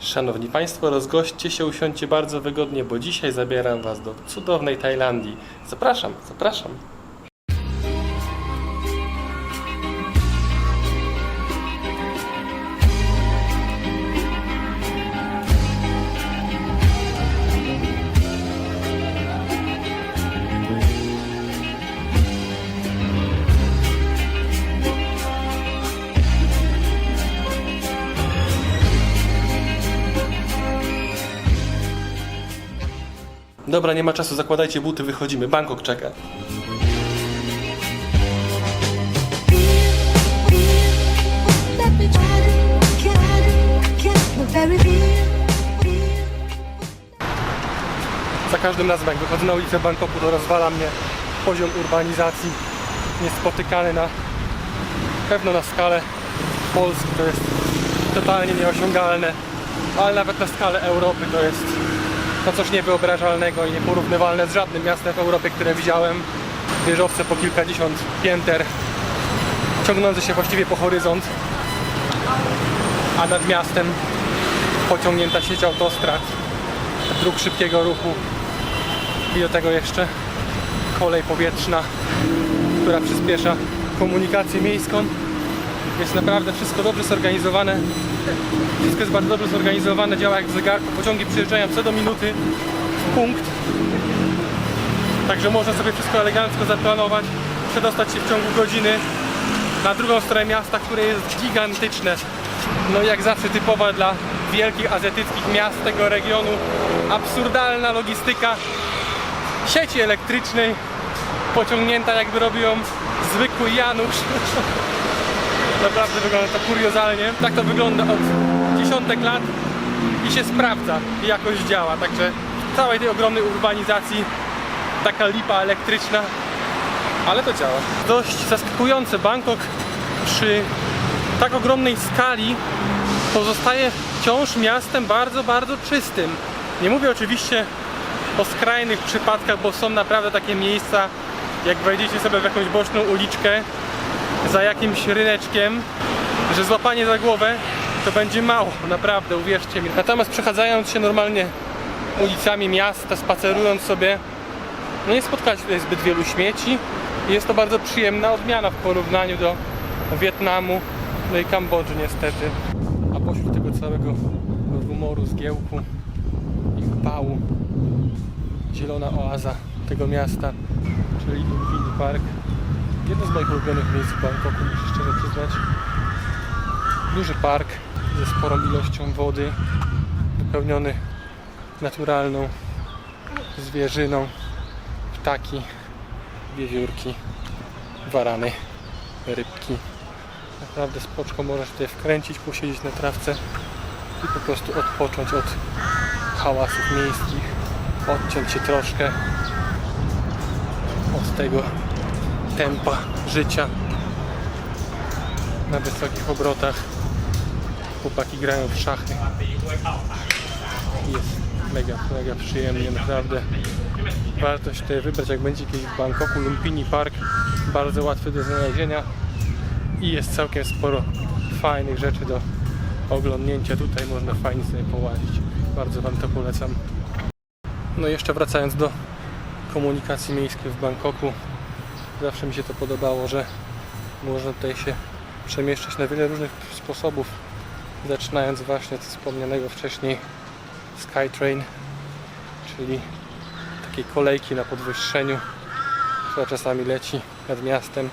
Szanowni Państwo, rozgośćcie się, usiądźcie bardzo wygodnie, bo dzisiaj zabieram Was do cudownej Tajlandii. Zapraszam, zapraszam. Dobra, nie ma czasu, zakładajcie buty, wychodzimy. Bangkok czeka. Za każdym razem jak wychodzę na ulicę Bangkoku, to rozwala mnie poziom urbanizacji niespotykany na pewno na skalę Polski to jest totalnie nieosiągalne, ale nawet na skalę Europy to jest to coś niewyobrażalnego i nieporównywalne z żadnym miastem w Europie, które widziałem. Wieżowce po kilkadziesiąt pięter, ciągnące się właściwie po horyzont, a nad miastem pociągnięta sieć autostrad, dróg szybkiego ruchu, i do tego jeszcze kolej powietrzna, która przyspiesza komunikację miejską. Jest naprawdę wszystko dobrze zorganizowane. Wszystko jest bardzo dobrze zorganizowane, działa jak w zegarku. Pociągi przyjeżdżają co do minuty w punkt. Także można sobie wszystko elegancko zaplanować, przedostać się w ciągu godziny na drugą stronę miasta, które jest gigantyczne. No i jak zawsze typowa dla wielkich azjatyckich miast tego regionu. Absurdalna logistyka sieci elektrycznej pociągnięta jakby robią zwykły Janusz. Naprawdę wygląda to kuriozalnie. Tak to wygląda od dziesiątek lat i się sprawdza i jakoś działa. Także w całej tej ogromnej urbanizacji taka lipa elektryczna, ale to działa. Dość zaskakujące. Bangkok przy tak ogromnej skali pozostaje wciąż miastem bardzo, bardzo czystym. Nie mówię oczywiście o skrajnych przypadkach, bo są naprawdę takie miejsca, jak wejdziecie sobie w jakąś boczną uliczkę za jakimś ryneczkiem, że złapanie za głowę to będzie mało, naprawdę, uwierzcie mi. Natomiast przechadzając się normalnie ulicami miasta, spacerując sobie, no nie spotkacie tutaj zbyt wielu śmieci. Jest to bardzo przyjemna odmiana w porównaniu do Wietnamu, no i Kambodży niestety. A pośród tego całego rumoru, zgiełku i upału zielona oaza tego miasta, czyli Lumpini Park. Jedno z moich ulubionych miejsc w Bangkoku, muszę szczerze przyznać. Duży park ze sporą ilością wody, wypełniony naturalną zwierzyną, ptaki, wiewiórki, warany, rybki. Naprawdę spoczko możesz tutaj wkręcić, posiedzieć na trawce i po prostu odpocząć od hałasów miejskich, odciąć się troszkę od tego tempa życia na wysokich obrotach. Chłopaki grają w szachy. Jest mega, mega przyjemnie, naprawdę. Warto się tutaj wybrać, jak będzie kiedyś w Bangkoku. Lumpini Park, bardzo łatwy do znalezienia i jest całkiem sporo fajnych rzeczy do oglądnięcia. Tutaj można fajnie sobie połazić. Bardzo Wam to polecam. No i jeszcze wracając do komunikacji miejskiej w Bangkoku, zawsze mi się to podobało, że można tutaj się przemieszczać na wiele różnych sposobów, zaczynając właśnie od wspomnianego wcześniej Skytrain, czyli takiej kolejki na podwyższeniu, która czasami leci nad miastem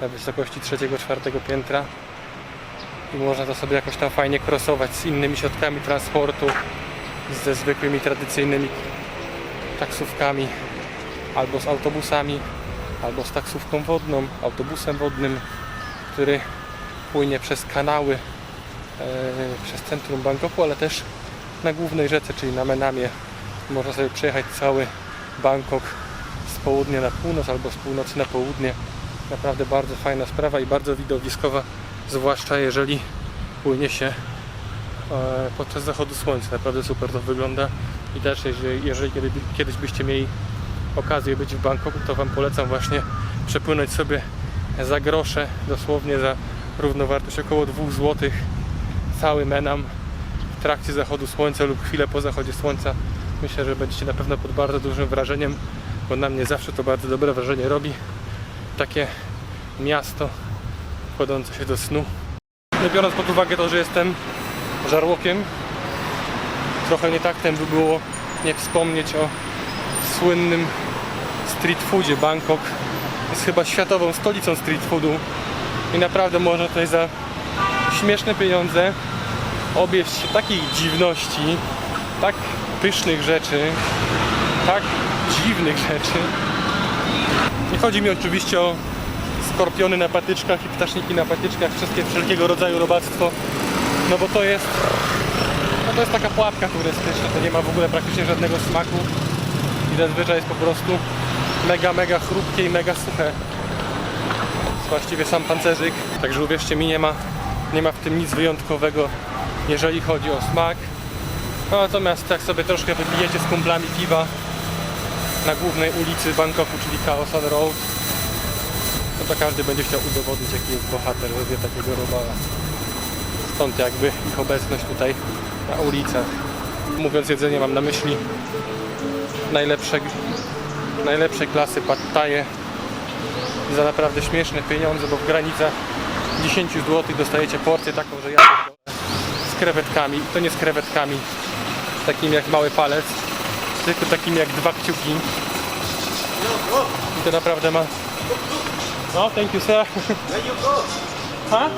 na wysokości trzeciego, czwartego piętra. I można to sobie jakoś tam fajnie crossować z innymi środkami transportu, ze zwykłymi, tradycyjnymi taksówkami, albo z autobusami, albo z taksówką wodną, autobusem wodnym, który płynie przez kanały e, przez centrum Bangkoku, ale też na głównej rzece, czyli na Menamie. Można sobie przejechać cały Bangkok z południa na północ albo z północy na południe. Naprawdę bardzo fajna sprawa i bardzo widowiskowa, zwłaszcza jeżeli płynie się e, podczas zachodu słońca. Naprawdę super to wygląda i też jeżeli, jeżeli kiedy, kiedyś byście mieli okazję być w Bangkoku, to Wam polecam właśnie przepłynąć sobie za grosze, dosłownie za równowartość około 2 zł cały Menam w trakcie zachodu słońca lub chwilę po zachodzie słońca. Myślę, że będziecie na pewno pod bardzo dużym wrażeniem, bo na mnie zawsze to bardzo dobre wrażenie robi. Takie miasto kładące się do snu. No biorąc pod uwagę to, że jestem żarłokiem, trochę nie taktem by było nie wspomnieć o słynnym street foodzie. Bangkok jest chyba światową stolicą street foodu i naprawdę można tutaj za śmieszne pieniądze obieść się takich dziwności, tak pysznych rzeczy, tak dziwnych rzeczy. Nie chodzi mi oczywiście o skorpiony na patyczkach i ptaszniki na patyczkach, wszystkie wszelkiego rodzaju robactwo, no bo to jest no to jest taka pułapka turystyczna, to nie ma w ogóle praktycznie żadnego smaku i zazwyczaj jest po prostu mega, mega chrupkie i mega suche. Właściwie sam pancerzyk, także uwierzcie mi, nie ma, nie ma w tym nic wyjątkowego, jeżeli chodzi o smak. No, natomiast jak sobie troszkę wypijecie z kumplami piwa na głównej ulicy Bangkoku, czyli Khao San Road, no to każdy będzie chciał udowodnić, jaki jest bohater, wie takiego robala. Stąd jakby ich obecność tutaj na ulicach. Mówiąc jedzenie mam na myśli najlepsze, najlepszej klasy thai za naprawdę śmieszne pieniądze, bo w granicach 10 zł dostajecie porcję taką, że ja z krewetkami. To nie z krewetkami takimi jak mały palec, tylko takimi jak dwa kciuki. I to naprawdę ma... No, thank you sir. Huh?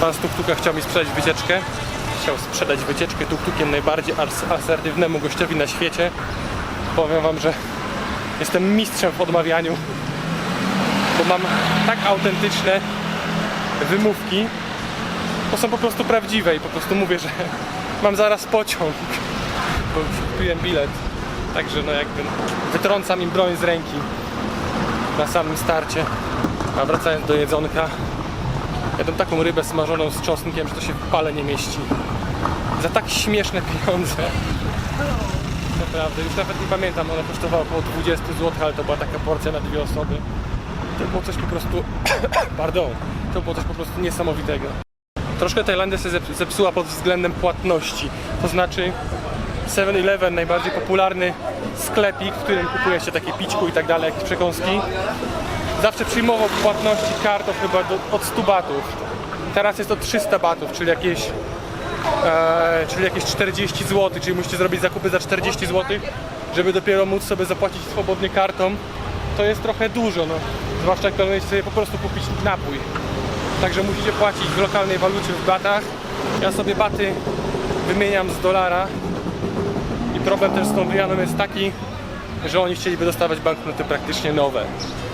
Pan z tuktuka chciał mi sprzedać wycieczkę. Chciał sprzedać wycieczkę tuktukiem najbardziej asertywnemu gościowi na świecie. Powiem wam, że jestem mistrzem w odmawianiu, bo mam tak autentyczne wymówki, bo są po prostu prawdziwe i po prostu mówię, że mam zaraz pociąg, bo już kupiłem bilet. Także no jakby wytrącam im broń z ręki na samym starcie. A wracając do jedzonka, Jadłem taką rybę smażoną z czosnkiem, że to się w pale nie mieści. Za tak śmieszne pieniądze. Naprawdę, już nawet nie pamiętam, ona kosztowała około 20 zł, ale to była taka porcja na dwie osoby. To było coś po prostu... Pardon. To było coś po prostu niesamowitego. Troszkę Tajlandia się zep- zepsuła pod względem płatności. To znaczy 7-Eleven, najbardziej popularny sklepik, w którym kupuje się takie pićku i tak dalej, jakieś przekąski zawsze przyjmował płatności kartą chyba do, od 100 batów. Teraz jest to 300 batów, czyli jakieś, e, czyli jakieś 40 zł, czyli musicie zrobić zakupy za 40 zł, żeby dopiero móc sobie zapłacić swobodnie kartą. To jest trochę dużo, no. zwłaszcza jak planujecie sobie po prostu kupić napój. Także musicie płacić w lokalnej walucie w batach. Ja sobie baty wymieniam z dolara i problem też z tą wymianą jest taki, że oni chcieliby dostawać banknoty praktycznie nowe.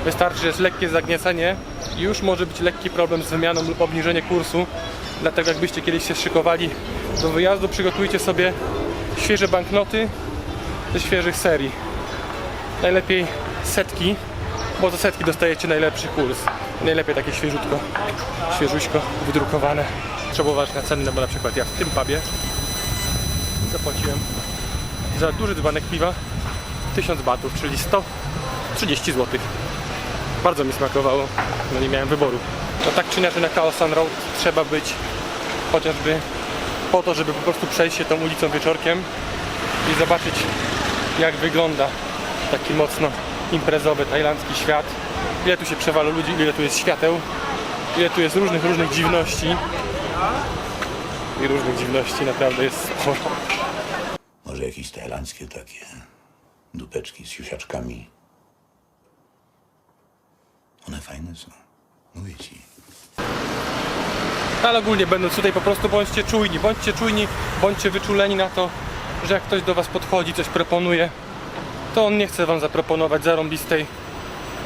Wystarczy, że jest lekkie zagniecenie i już może być lekki problem z wymianą lub obniżenie kursu. Dlatego jakbyście kiedyś się szykowali do wyjazdu, przygotujcie sobie świeże banknoty ze świeżych serii. Najlepiej setki, bo za setki dostajecie najlepszy kurs. Najlepiej takie świeżutko, świeżuśko, wydrukowane. Trzeba uważać na ceny, bo na przykład ja w tym pubie zapłaciłem za duży dzbanek piwa 1000 batów, czyli 130 zł. Bardzo mi smakowało, no nie miałem wyboru. No tak czy inaczej na Khao San Road trzeba być chociażby po to, żeby po prostu przejść się tą ulicą wieczorkiem i zobaczyć jak wygląda taki mocno imprezowy tajlandzki świat. Ile tu się przewala ludzi, ile tu jest świateł, ile tu jest różnych, różnych dziwności. I różnych dziwności naprawdę jest sporo. Może jakieś tajlandzkie takie dupeczki z siusiaczkami. One fajne są. Mówię ci. Ale ogólnie będąc tutaj po prostu bądźcie czujni, bądźcie czujni, bądźcie wyczuleni na to, że jak ktoś do was podchodzi, coś proponuje, to on nie chce wam zaproponować zarąbistej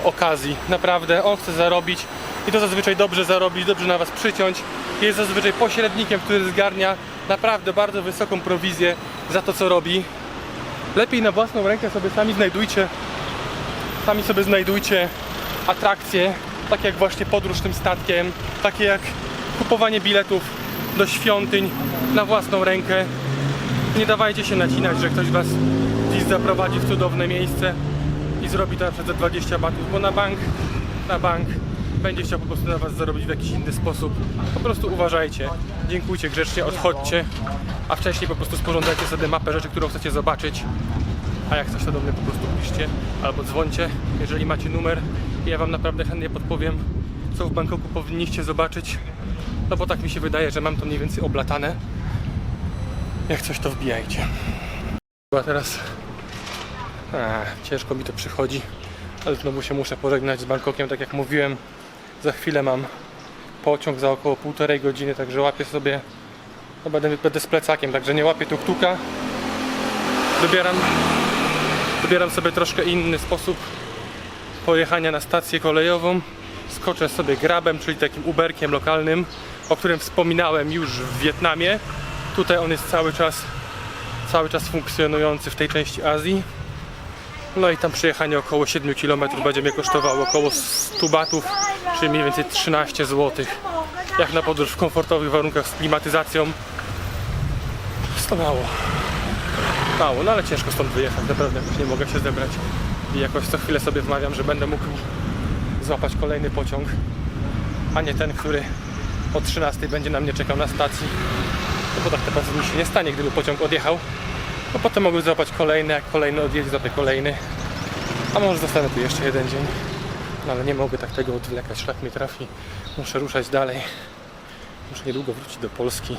okazji. Naprawdę, on chce zarobić i to zazwyczaj dobrze zarobić, dobrze na was przyciąć. Jest zazwyczaj pośrednikiem, który zgarnia naprawdę bardzo wysoką prowizję za to, co robi. Lepiej na własną rękę sobie sami znajdujcie, sami sobie znajdujcie atrakcje, takie jak właśnie podróż tym statkiem, takie jak kupowanie biletów do świątyń na własną rękę. Nie dawajcie się nacinać, że ktoś was gdzieś zaprowadzi w cudowne miejsce i zrobi to na za 20 batów, bo na bank, na bank będzie chciał po prostu na was zarobić w jakiś inny sposób, po prostu uważajcie, dziękujcie grzecznie, odchodźcie, a wcześniej po prostu sporządzajcie sobie mapę rzeczy, którą chcecie zobaczyć. A jak coś do mnie po prostu piszcie albo dzwońcie, jeżeli macie numer. Ja wam naprawdę chętnie podpowiem, co w Bangkoku powinniście zobaczyć. No bo tak mi się wydaje, że mam to mniej więcej oblatane. Jak coś to wbijajcie. A teraz a, ciężko mi to przychodzi, ale znowu się muszę pożegnać z Bangkokiem, tak jak mówiłem. Za chwilę mam pociąg za około półtorej godziny, także łapię sobie, no będę, będę z plecakiem, także nie łapię tuk-tuka. Wybieram, wybieram sobie troszkę inny sposób pojechania na stację kolejową. Skoczę sobie grabem, czyli takim Uberkiem lokalnym, o którym wspominałem już w Wietnamie. Tutaj on jest cały czas, cały czas funkcjonujący w tej części Azji. No i tam przyjechanie około 7 km będzie mnie kosztowało około 100 batów, czyli mniej więcej 13 zł. Jak na podróż w komfortowych warunkach z klimatyzacją. Jest to mało. Mało, no ale ciężko stąd wyjechać, naprawdę jakoś nie mogę się zebrać. I jakoś co chwilę sobie wmawiam, że będę mógł złapać kolejny pociąg, a nie ten, który o 13 będzie na mnie czekał na stacji. No bo tak naprawdę mi się nie stanie, gdyby pociąg odjechał. No potem mogę złapać kolejny, jak kolejny odjedzie, złapię kolejny. A może zostanę tu jeszcze jeden dzień. No ale nie mogę tak tego odwlekać, szlak mnie trafi. Muszę ruszać dalej. Muszę niedługo wrócić do Polski.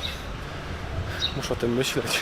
Muszę o tym myśleć.